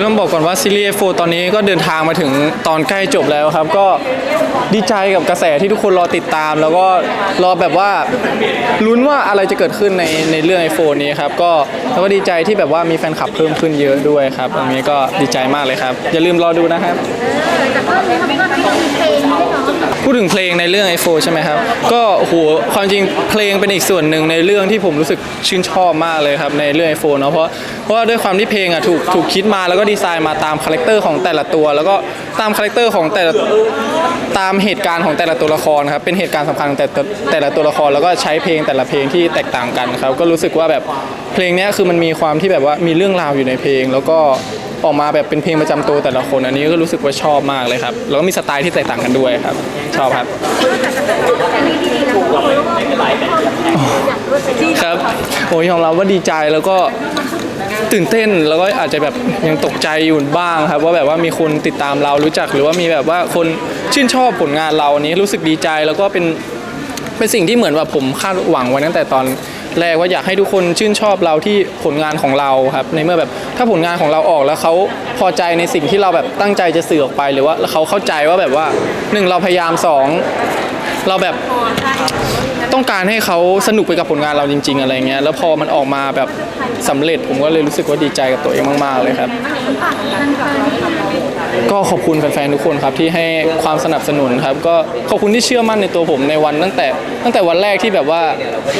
ยต้องบอกก่อนว่าซีรีส์ F4 ตอนนี้ก็เดินทางมาถึงตอนใกล้จบแล้วครับ ก็ดีใจกับกระแสที่ทุกคนรอติดตาม แล้วก็รอแบบว่าลุ้นว่าอะไรจะเกิดขึ้นในในเรื่อง F4 นี้ครับก็แล้วก็ดีใจที่แบบว่ามีแฟนคลับเพิ่มขึ้นเยอะด้วยครับอันนี้ก็ดีใจมากเลยครับ อย่าลืมรอดูนะครับจากเรื่องนี้เขาก็มีเพลงด้วย พูดถึงเพลงในเรื่อง i อใช่ไหมครับ ก็โอ้โหความจริงเพลงเป็นอีกส่วนหนึ่งในเรื่องที่ผมรู้สึกชื่นชอบมากเลยครับในเรื่อง i อเนาะเพราะเพราะว่าด้วยความที่เพลงอะถูกถูกคิดมาแล้วก็ดีไซน์มาตามคาแรคเตอร์ของแต่ละตัว แล้วก็ตามคาแรคเตอร์ของแต่ละตามเหตุการณ์ของแต่ละตัวละครครับเป็นเหตุการณ์สำคัญของแต่แต่แต่ละตัวละครแล้วก็ใช้เพลงแต่ละเพลงที่แตกต่างกันครับก็รู้สึกว่าแบบเพลงเนี้ยคือมันมีความที่แบบว่ามีเรื่องราวอยู่ในเพลง แล้วก็ ออกมาแบบเป็นเพลงประจำตัวแต่ละคน อันนี้ก็รู้สึกว่าชอบมากเลยครับแล้วก็มีสไตล์ที่แตกต่างกันด้วยครับ ชอบครับ ครับโอ้ยยอมรับว่าดีใจแล้วก็ตื่นเต้นแล้วก็อาจจะแบบยังตกใจอยู่บ้างครับ ว่าแบบว่ามีคนติดตามเรารู้จักหรือว่ามีแบบว่าคนชื่นชอบผลงานเราอันนี้รู้สึกดีใจแล้วก็เป็นเป็นสิ่งที่เหมือนว่าผมคาดหวังไว้ตั้งแต่ตอน แรกว่าอยากให้ทุกคนชื่นชอบเราที่ผลงานของเราครับในเมื่อแบบถ้าผลงานของเราออกแล้วเขาพอใจในสิ่งที่เราแบบตั้งใจจะสื่อออกไปหรือว่าเขาเข้าใจว่าแบบว่าหนึ่งเราพยายามสองเราแบบต้องการให้เขาสนุกไปกับผลงานเราจริง ๆ อะไรเงี้ยแล้วพอมันออกมาแบบสำเร็จผมก็เลยรู้สึกว่าดีใจกับตัวเองมากๆเลยครับ ก็ขอบคุณแฟนๆทุกคนครับที่ให้ความสนับสนุนครับ ก็ขอบคุณที่เชื่อมั่นในตัวผมในวันตั้งแต่ ตั้งแต่วันแรกที่แบบว่า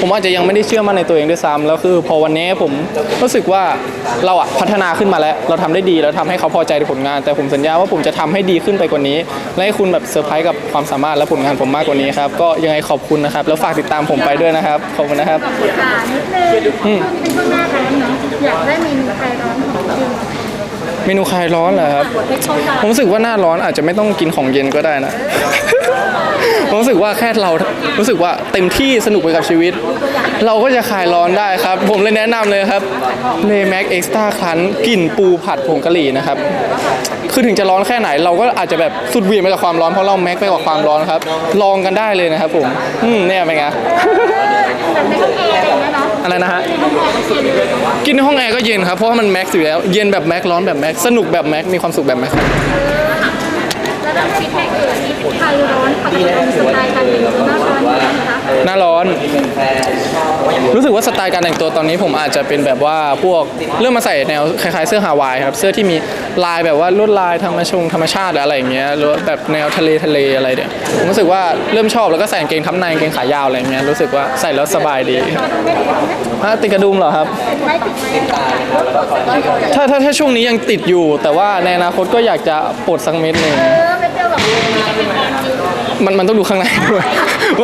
ผมอาจจะยังไม่ได้เชื่อมั่นในตัวเองด้วยซ้ำแล้วคือ พอวันนี้ผมรู้สึกว่าเราอะพัฒนาขึ้นมาแล้ว เราทำได้ดีแล้วทำให้เขาพอใจในผลงาน แต่ผมสัญญาว่าผมจะทำให้ดีขึ้นไปกว่านี้ และให้คุณแบบเซอร์ไพรส์กับความสามารถและผลงานผมมากกว่านี้ครับก็ยังไงขอบคุณนะครับ แล้วฝากติดตามผมไปด้วยนะครับขอบคุณนะครับอ่านิดนึงช่วงนี้เป็นช่วงหน้าร้อนเนาะอยากได้เมนูไทยร้อนของจริง เมนูคลายร้อนเหรอครับ ผมรู้สึกว่าหน้าร้อนอาจจะไม่ต้องกินของเย็นก็ได้นะ ผมรู้สึกว่าแค่เรารู้สึกว่าเต็มที่สนุกไปกับชีวิต เราก็จะคลายร้อนได้ครับ ผมเลยแนะนำเลยครับเลแม็กเอ็กซ์ต้าคลันกลิ่นปูผัดผงกะหรี่นะครับ คือถึงจะร้อนแค่ไหนเราก็อาจจะแบบสุดเหวียงไปกับความร้อนเพราะเราแม็กไปกับความร้อนครับ ลองกันได้เลยนะครับผมอืมเนี่ยเป็นไงแบบในห้องแอร์อะไรอย่างเงี้ยเนาะอะไรนะฮะห้องแอร์ก็เย็นเลยกินในห้องแอร์ก็เย็นครับเพราะว่ามันแม็กซ์อยู่แล้วเย็นแบบแม็กซ์ร้อนแบบแม็กซ์สนุกแบบแม็กซ์มีความสุขแบบแม็กซ์ครับแล้วแบบฟีดแบ็กอื่นที่ไทยร้อนปกติเรามีสไตล์การแต่งตัวหน้าร้อนอยู่แล้วนะคะหน้าร้อน รู้สึกว่าสไตล์การแต่งตัวตอนนี้ผมอาจจะเป็นแบบว่าพวกเริ่มมาใส่แนวคล้ายๆเสื้อฮาวายครับเสื้อที่มีลายแบบว่าลวดลายธรรมชงธรรมชาติอะไรอย่างเงี้ยหรือว่าแบบแนวทะเลทะเลอะไรเนี่ยผมรู้สึกว่าเริ่มชอบแล้วก็ใส่กางเกงทับในกางเกงขายาวอะไรอย่างเงี้ยรู้สึกว่าใส่แล้วสบายดีอะติดกระดุมเหรอครับไว้ติดไว้ถ้าถ้าถ้าช่วงนี้ยังติดอยู่ แต่ว่าในอนาคตก็อยากจะปลดสักเม็ดหนึ่ง เออไม่เจอแบบมันมันต้องดูข้างในด้วย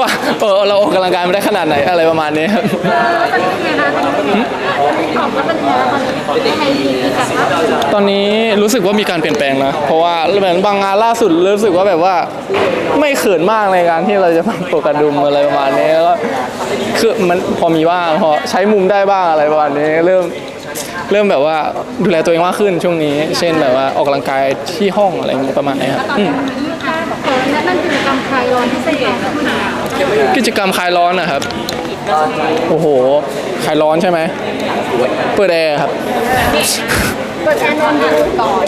ว่าเออเราออกกำลังกายมาได้ขนาดไหนอะไรประมาณนี้ครับเออตอนนี้เป็นไงคะตอบแล้วเป็นไงแล้วตอนนี้ไทยดีกับว่าตอนนี้รู้สึกว่ามีการเปลี่ยนแปลงนะ เพราะว่าเหมือนบางงานล่าสุดรู้สึกว่าแบบว่าไม่เขินมากในการที่เราจะปกกระดุมอะไรประมาณนี้แล้วก็คือมันพอมีบ้างพอใช้มุมได้บ้างอะไรประมาณนี้เริ่ม เริ่มแบบว่าดูแลตัวเองมากขึ้นช่วงนี้ เช่นแบบว่าออกกำลังกายที่ห้องอะไรอย่างเงี้ยประมาณนี้ครับอืมเออนั่นกิจกรรมคลายร้อนที่สยามกิจกรรมคลายร้อนนะครับ โอ้โหคลายร้อนใช่ไหมเปิดแอร์ครับ เปิดแอร์นอนดูก่อน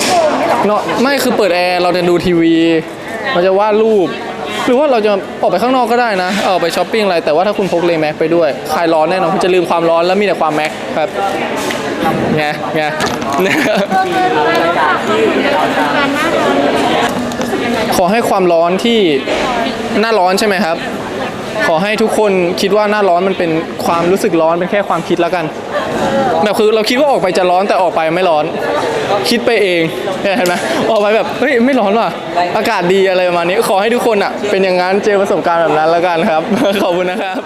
เนาะไม่คือเปิดแอร์เราจะดูทีวี เราจะวาดรูป หรือว่าเราจะออกไปข้างนอกก็ได้นะออกไปช้อปปิ้งอะไรแต่ว่าถ้าคุณพกเลแม็กไปด้วยคลายร้อนแน่นอนคุณจะลืมความร้อนแล้วมีแต่ความแม็กครับ ไงไงขอให้ความร้อนที่หน้าร้อนใช่ไหมครับ ขอให้ทุกคนคิดว่าหน้าร้อนมันเป็นความรู้สึกร้อนเป็นแค่ความคิดแล้วกันแบบคือเราคิดว่าออกไปจะร้อนแต่ออกไปไม่ร้อน คิดไปเองเห็นไหมออกไปแบบเฮ้ยไม่ร้อนว่ะอากาศดีอะไรประมาณนี้ ขอให้ทุกคนอะเป็นอย่างนั้นเจอประสบการณ์แบบนั้นแล้วกันครับ ขอบคุณนะครับ